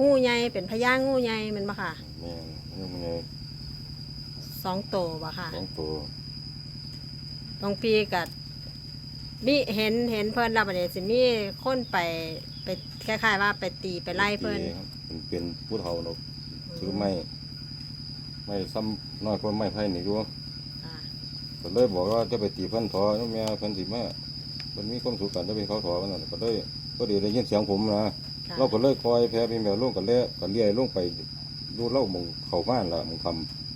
งูใหญ่เป็นพญางูใหญ่แมันบ่ค่ะแม่นยังไงสองโตวบ่ค่ะสองตัวหลวงพี่กับมีเห็นเห็นเพิ่นรับประเดี๋ยวสิมีคนไปไปคล้ายๆว่าไปตีไปไล่เพิ่นครับเป็นเป็นผู้เฒ่าเนาะถือไม้ไม่ซ้ำน้อยกว่าไม้ไผ่นี่ดูอ่าก็เลยบอกว่าจะไปตีเพิ่นถอแม่เพิ่นสิมาเพิ่นมีความสุขกันจะไปเขาถอมันนั่นก็เลยก็ดีได้ยินเสียงผมนะ ค่ะ เราก็เลยคอยแพ้พี่แมวลงกันแล้วก็เลี้ยลงไปดูเล่าหมองเข้าบ้านละหมองท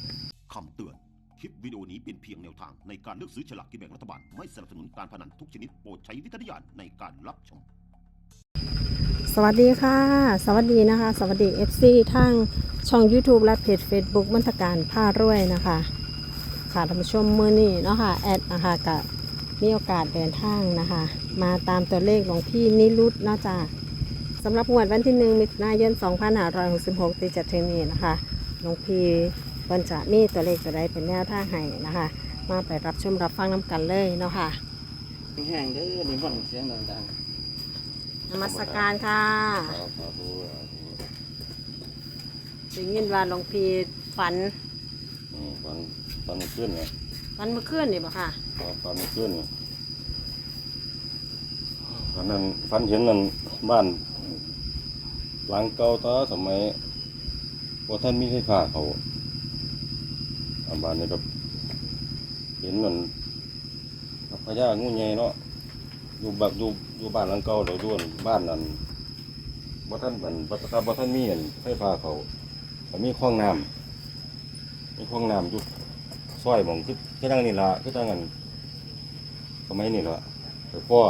ำคำเตือน คลิปวิดีโอนี้เป็นเพียงแนวทางในการเลือกซื้อฉลากกินแบ่งรัฐบาล ไม่สนับสนุนการพนันทุกชนิดโปรดใช้วิจารณญาณในการรับชม สวัสดีค่ะ สวัสดีนะคะ สวัสดี FC ทางช่อง YouTube และเพจ Facebook มัตการผ้ารวยนะคะ ค่ะท่านผู้ชมมือนี้เนาะค่ะแอดนะคะกับมีโอกาสเดินทางนะคะ มาตามตัวเลขของพี่นิรุตเนาะจ้า สำหรับงวดวันที่หนึ่งมิถุนายน2566ที่จะถึงนี้นะคะหลวงพี่เพิ่นจะมีตัวเลขตัวใดเป็นแนวทางให้นะคะ มาไปรับชมรับฟังน้ำกันเลยเนาะค่ะแห้งเด้อนี่มันเสียงดังนมัสการค่ะครับสาธุได้ยินว่าหลวงพี่ฝันอืมฟันฟันมันขึ้นเนี่ยฝันเมื่อคืนนี่บ่ค่ะครับฟันมันขึ้นเนี่ยฟันนั้นฟันเห็นนั่นบ้าน หลังเก่าตาสมัยว่าท่านมีไฟฟ้าเขาอันบ้านนี้ก็เห็นนั่นพญางูใหญ่เนาะอยู่แบบอยู่อยู่บ้านหลังเก่าเราด้วนบ้านนั้นว่าท่านเหมือนว่าท่านว่าท่านมีอันไฟฟ้าเขาแต่มีคลองน้ำมีคลองน้ำอยู่ซอยหมองคือคือจังนี่ละคือจังกันสมัยนี่ละแต่พ่อ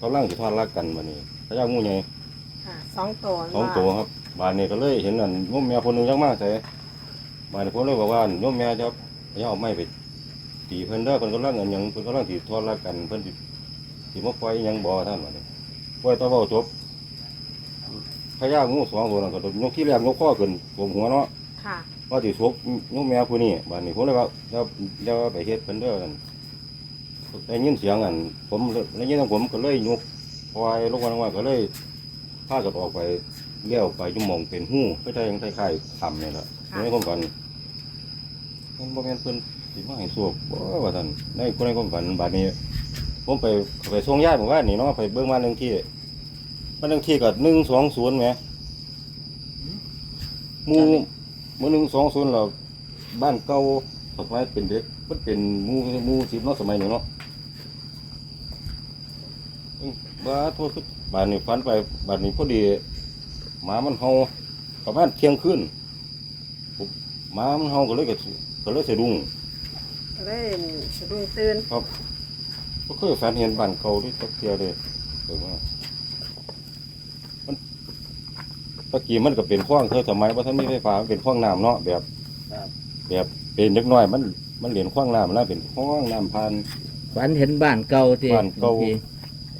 กำลังสิทอดรักกันมานี่พญางูใหญ่ ค่ะสองตัวสองตัวครับบ้านนี้ก็เลยเห็นนั่นโยมแม่คนหนึงยังมากใส่บ้านนี้ผมเลยบอกว่าโยมแม่จะจะเอาไม้ไปตีเพิ่นเด้อเพิ่นกำลังอันหยังเพิ่นกำลังสิทอดรักกันเพิ่นสิสิมาปล่อยอิหยังบ่ท่านว่านี่ปล่อยตะเว้าจบพญางูสองตัวนั้นก็โดนยกที่แรกยกข้อขึ้นผมหัวเนาะ ค่ะ ว่าสิชกโยมแม่ผู้นี้บ้านนี้ผมเลยว่าเดี๋ยวเดี๋ยวไปเฮ็ดเพิ่นเด้อนั่นได้ยินเสียงอันผมได้ยินของผมก็เลยยกปล่อยลงมาลงมาก็เลย พากันออกไปเลี้ยวไปจุ่มองเป็นหู้ไม่ใช่ยังคล้ายๆคำนี่แหละค่ะ ในความฝันมันบ่แม่นเพิ่นสิมาให้สวกบ่ว่าท่านในคนในความฝันบัดนี้ ผมไปไปส่งญาติหมู่บ้านนี่เนาะไปเบิ่งบ้านหนึงที่บ้านหนึงที่ก็120แหมหมู่หมู่120แล้วบ้านเก่าสมัยเป็นเด็กมันเป็นหมู่หมู่10เนาะสมัยนี้เนาะบ้าโทษคือ บ้านนี้ฝันไปบ้านนี้พอดีหมามันเห่าประมาณเที่ยงคืนปุ๊บหมามันเห่าก็เลยก็ก็เลยสะดุ้งก็เลยสะดุ้งตื่นครับก็เคยฝันเห็นบ้านเก่าที่ตะเกียเลยเกิดว่ามันตะกี้มันก็เป็นคลองเคยสมัยว่าท่านมีไฟฟ้ามันเป็นคลองน้ำเนาะแบบครับแบบเป็นเล็กน้อยมันมันเหรียญคลองน้ำแล้วเป็นคลองน้ำพันๆฝันเห็นบ้านเก่าที่บ้านเก่าหลวงพี่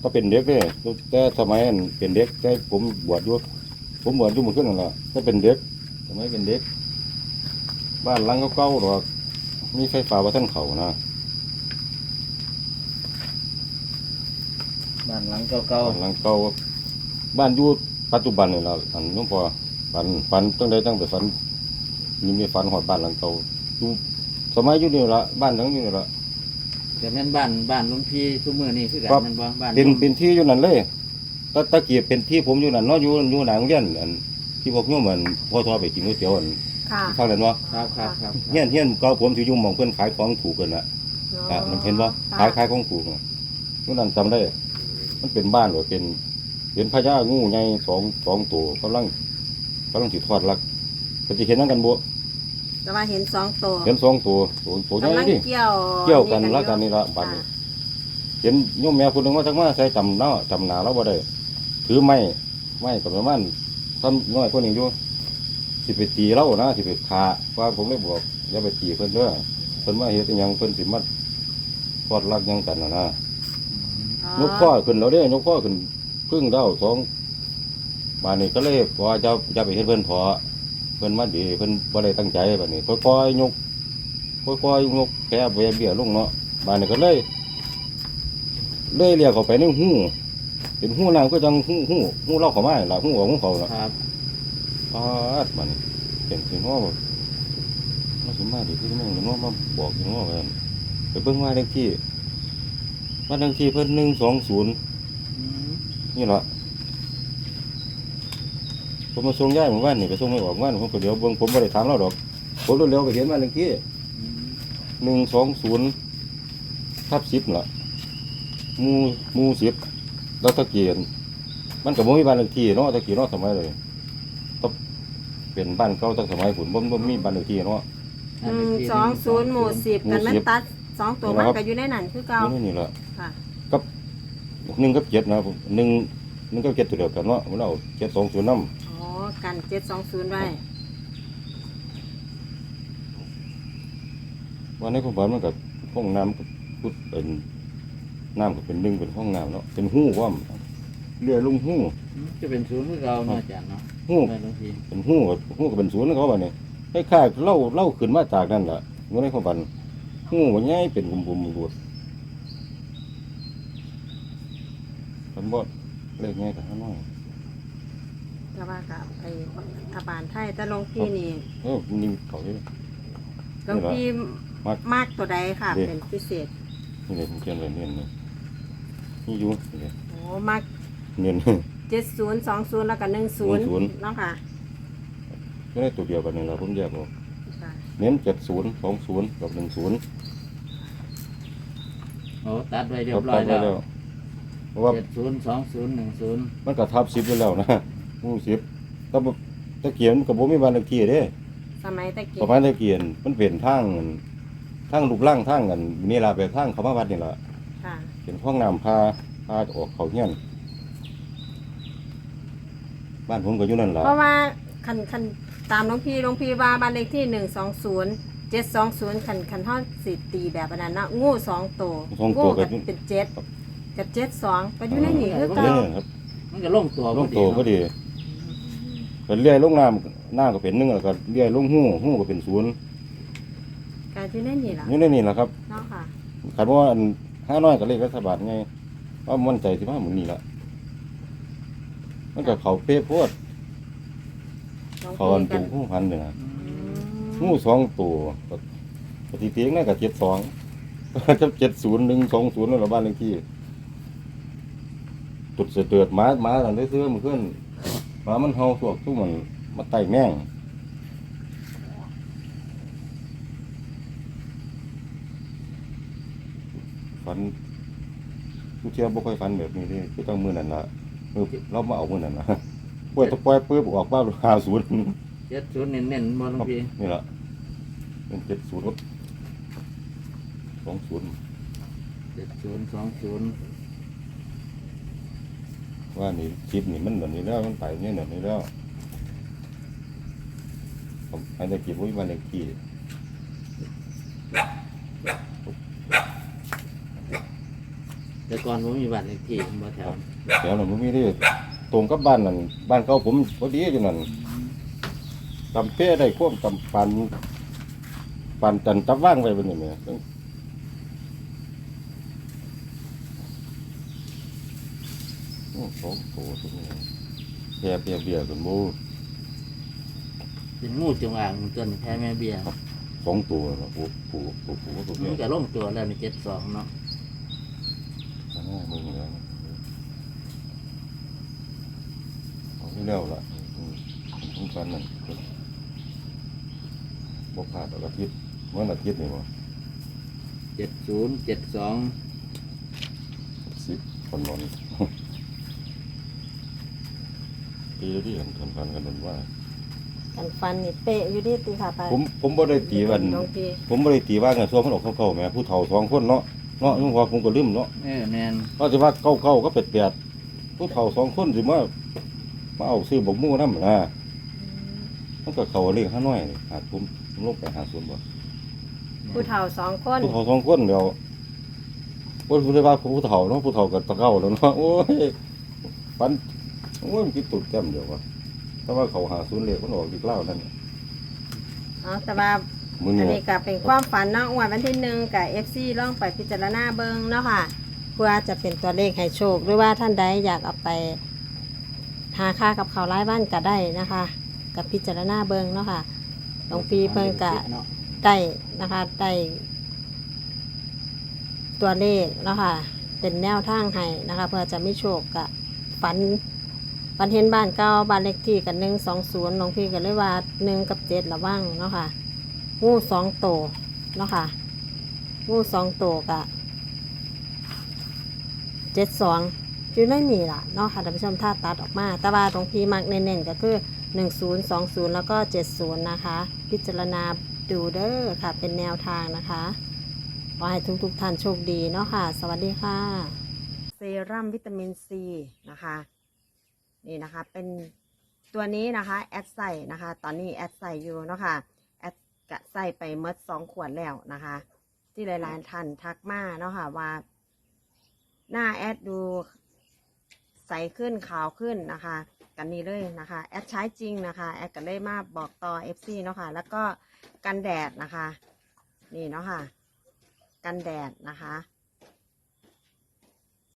ก็เป็นเด็กเลยแต่สมัยนั้นเป็นเด็กแต่ผมบวชอยู่ผมบวชอยู่เมื่อคืนนั่นแหละก็เป็นเด็กสมัยเป็นเด็ก บ้านหลังเก่าๆหรอกมีไฟฟ้าว่าท่านเขานะบ้านหลังเก่าบ้านหลังเก่าบ้านอยู่ปัจจุบันนี่ละอันหน้องพอฝันฝันตั้งใดตั้งแต่ฝันมีมีฝันหอดบ้านหลังเก่าอยู่สมัยอยู่นี่ละบ้านหลังนี้นี่ละๆ แต่แม่นบ้านบ้านหลุงพี่ทุกมื้อนี่คือกันครับ แม่นบ่บ้านเป็นเป็นที่อยู่นั่นเลยตะตะเกียบเป็นที่ผมอยู่นั่นเนาะอยู่อยู่หนังเรียนอันที่พวกโยมเหมือนพ่อทอไปกินก๋วยเตี๋ยวอันค่ะฟังนั้นว่าครับครับครับเฮียนเฮียนเก่าผมสิอยู่หมองเพิ่นขายของถูกกันละอะมันเห็นบ่ขายขายของถูกน่ะอยู่นั่นจำได้ มันเป็นบ้านหรือเป็นเป็นพญางูใหญ่สองสองตัวกำลังกำลังสิทอดรักก็สิเห็นนั่นกันบ่ แต่ว่าเห็นสองตัวเห็นสองตัวตัวตัวใหญ่กำลังดิเกี่ยวเกี่ยวกันรักกันนี่ละบัดนี้ค่ะเห็นโยมแม่คนหนึงว่าจังว่าใส่จำเนาะจำหนาเราบ่ได้ถือไม้ไม้กับประมาณทำน้อยกว่านี้อยู่สิไปตีเรานะสิไปฆ่าว่าผมเลยบอกอย่าไปตีเพิ่นเด้อเพิ่นมาเฮ็ดอิหยังเพิ่นสิมาทอดรักหยังกันน่ะนะอ๋อยกข้อขึ้นเราเด้ยกข้อขึ้นพึ่งเด้าสองบานนี้ก็เลยบอกว่าจะจะไปเฮ็ดเพิ่นพอ เพิ่นมาดีเพิ่นบ่ได้ตั้งใจบานนี้ค่อยๆยกค่อยๆยกแค่เบี้ยเบี้ยลงเนาะบานนี้ก็เลยเลยเรียกเขาไปในหูเป็นหูน้ำก็จังหูหูหูเล่าเขามาล่ะหูของเขาน่ะครับปาดมันเป็นสิงอบ่มาสิมาดิคือแม่งสิงอมาบอกสิงอกันไปเบิ่งว่าเลขที่บ้านเลขที่เพิ่น120อืมนี่ล่ะ ผมมาส่งย้ายหมู่บ้านนี่ไปส่งไม่ออกบ้านผมก็เดี๋ยวเบิ่งผมบ่ได้ถามเราดอกผมเร็วๆก็เห็นบ้านเลขที่อืมหนึ่งสองศูนย์ทับสิบล่ะหมูหมูสิบแล้วตะเกียนมันกับบ่มีบ้านเลขที่เนาะตะเกียนเนาะสมัยเลยต้องเป็นบ้านเก่าตั้งสมัยผุนบ่บ่มีบ้านเลขที่เนาะหนึ่งสองศูนย์หมู่สิบหมู่กันมันสิบตัดสองตัวนี่มันนะครับ ก็อยู่ในนั้นคือเก่านี่นี่ล่ะค่ะหนึ่งกับเจ็ดนะครับผมหนึ่งหนึ่งกับเจ็ดตัวเดียวกันเนาะมันเอาเจ็ดสองศูนย์น้อ๋อ กันเจ็ดสองศูนย์ไว้ำวันนี้ผมฝันมันกับห้องน้ำก็พุดเป็นน้ำก็เป็นหนึ่งเป็นห้องน้ำเนาะเป็นหู้ว่าเรือลุงหู้อืมจะเป็นศูนย์คือเราเนาะอาจารย์เนาะหู้บ้านหลวงพี่เป็นหู้กับหู้ก็เป็นศูนย์เขาบ่เนี่ยคล้ายๆเล่าเล่าขึ้นมาจากนั่นแหละอยู่ในความฝันหู้มันง่ายเป็นบุมบุมๆบูดฝันบ่เลขง่ายแต่ข้างนอ กแต่ว่ากับไอ้รัฐบาลไทยแต่หลวงพี่นี่เออนี่เขาเลย หลวงพี่มักมากตัวใดค่ะนี่เป็นพิเศษนี่เลยผมเขียนเลยเนี่ยนี่นี่อยู่นี่เลยโอ้มากเนี่ย เจ็ดศูนย์สองศูนย์แล้วก็หนึ่งศูนย์10 เนาะค่ะไม่ได้ตัวเดียวกันนี่แหละผมแยกออกค่ะเน้นเจ็ดศูนย์สองศูนย์กับหนึ่งศูนย์โอ้ตัดไว้เรียคบร้อยตัดไว้แล้วเพราะว่าเจ็ดศูนย์สองศูนย์หนึ่งศูนย์มันก็ทับสิบไปแล้วนะ หมู่สิบแตบ่ตะเกียนกับผมมีบ้านเลขที่เด้สมัยตะกี้ประมาณตะเกียนมันเป็นทางทางลูกล่างทางกันนี่ล่ะไปทางเขามาวัดนี่ล่ะค่ะเป็นห้องน้ำพาพาออกเขาเฮียนบ้านผมก็อยู่นั่นล่ะเพราะว่าคันคันตามหลวงพี่หลวงพี่ว่าบ้านเลขที่หนึ่งสองศูนย์เจ็ดสองศูนย์คันคันทอดสิตีแบบอันนั้นเนาะงูสองตัวสองตัวงูก็ กับเป็นเจ็ดกับเจ็ดสองก็อยู่ในนี่คือก็เก่าเนี่ยครับมันก็ลงตัวลพองดีโตก็เนาะดี เป็นเลื่อยลงน้ำน้ำก็เป็นหนึ่งแล้วก็เลื่อยลงหูหูก็เป็นศูนย์ก็อยู่ในนี่ล่ะอยู่ในนี่แหละครับเนาะค่ะคันว่าอันห้าน้อยก็เลขรัฐบาลไงว่ามั่นใจสิว่าหมึงนี่ละมันก็เขาเป๊ะโพดหลวงเขาอันพี่กัตูนหูพันเลยนะอือืมหูมสองตัวก็ปฏิเตียงนั่นก็เจ็ดสองจะเจ็ดศูนย์หนึ่งสองศูนย์นั่นแหละบ้านเลขที่จุดเสดือดหมาหมาอันได้ซื้อมันขึ้นหมามันเฮาสวกทุกมันมาไต่แม่งฝันทุกเที่ยวบ่ค่อยฝันแบบนี้เด้คือต้องมือนั่นละเออเรามาเอามือนั่นละปล่อยตะปล่อยปื้บออกบ้านหาศูนย์เจ็ดศูนย์เน้นๆบ่หลวงพี่นี่แหละเป็นเจ็ดศูนย์สองศูนย์เจ็ดศูนย์สองศูนย์ ว่านี่คลิปนี่มันแบบนี้แล้วมันไปเนี่ยแบบนี้แล้วผมให้ได้คลิปไว้วันในกี่แต่ก่อนผมมีบัตรเลขที่บ่แถวเดี๋ยวเราไม่มีที่ตรงกับบ้านนั่นบ้านเก่าผมพอดีอยู่นั่นตำเป้ได้ควบตำปันปันจันตับว่างไว้เป็นอย่างนี้โอ้ สองโถตรงนี้แย่เบียเบียกันโมเป็นงูจงอางตัวนี้แพ้แม่เบี้ยสองตัวนะปูปูปูปูตัวมันี้นก็ลงตัวแล้วในเจ็ดสองเนาะข้างหน้ามึงแล้วเอาที่แล้วล่ะทุกกันนั่นบกขาดอาทิตย์วันอาทิตย์นี่มั้งเจ็ดศูนย์เจ็ดสองสิบคนนอน ตีที่เห็นคนกันกันว่า กันฟันนี่เป๊ะอยู่ที่ตีค่ะไปผมผมบ่ได้ตีวันหลวงพี่ผมบ่ได้ตีว่ากันส่วนมันออกเข้าๆแหม่ผู้เฒ่าสองคนเนาะเนาะลุงพอผมก็ลืมเนาะเออแมนก็สิว่าเก้าเก้าก็เป็ดแปดผู้เฒ่าสองคนสิมามาเอาซื้อบกหมู่นำนะมันก็เข้าเลขห้าน้อยนี่หาผมผมลงไปหาส่วนบ่ผู้เฒ่าสองคนผู้เฒ่าสองคนเดียวโอ้ยผู้ได้ว่าผู้เฒ่าเนาะผู้เฒ่ากับตะเก้าแล้วเนาะโอ้ยปัน โอ้ยมันคิดตุดแก้มเดียววะแต่ว่าเขาหาศูนย์เลขมันออกอีกเล่าวนั่นอ๋อแต่ว่ามื้ออันี้นนี้ก็เป็นความฝันเนาะงวดวันที่หนึ่งกับเอฟซีล่องไปพิจารณาเบิ้งเนาะค่ะ เพื่อจะเป็นตัวเลขให้โชค หรือว่าท่านใดอยากเอาไปหาค่ากับเขาวร้ายบ้านก็ได้นะคะ กับพิจารณาเบิงเนาะค่ะหลวงพี่เพิ่งกะ เนาะได้นะคะได้ตัวเลขเนาะค่ะเป็นแนวทางให้นะคะ เพื่อจะไม่โชคกะฝัน ฝันเห็นบ้านเก่าบ้านเลขที่กันหนึ่งสองศูนย์หลวงพี่ก็เลยว่าหนึ่งกับเจ็ดระว่างเนาะค่ะงูสองโตวเนาะค่ะงูสองโตวกะเจ็ดสองอยู่ในนี่ล่ะเนาะค่ะท่านผู้ชมถ้าตัดออกมา แต่ว่าตรงพี่มักเน้นๆก็คือ10 20แล้วก็70นะคะ พิจารณาดูเด้อค่ะ เป็นแนวทางนะคะขอให้ทุกๆท่านโชคดีเนาะค่ะ สวัสดีค่ะ เซรั่มวิตามินซีนะคะ นี่นะคะ เป็นตัวนี้นะคะ แอดใส่นะคะ ตอนนี้แอดใส่อยู่เนาะค่ะแอดกะใส่ไปเมดสองขวดแล้วนะคะ ที่หลายๆท่านทักมาเนาะค่ะว่า หน้าแอดดูใสขึ้นขาวขึ้นนะคะ กันนี้เลยนะคะ แอดใช้จริงนะคะ แอดก็ได้มาบอกต่อ FC เนาะค่ะ แล้วก็กันแดดนะคะ นี่เนาะค่ะ กันแดดนะคะ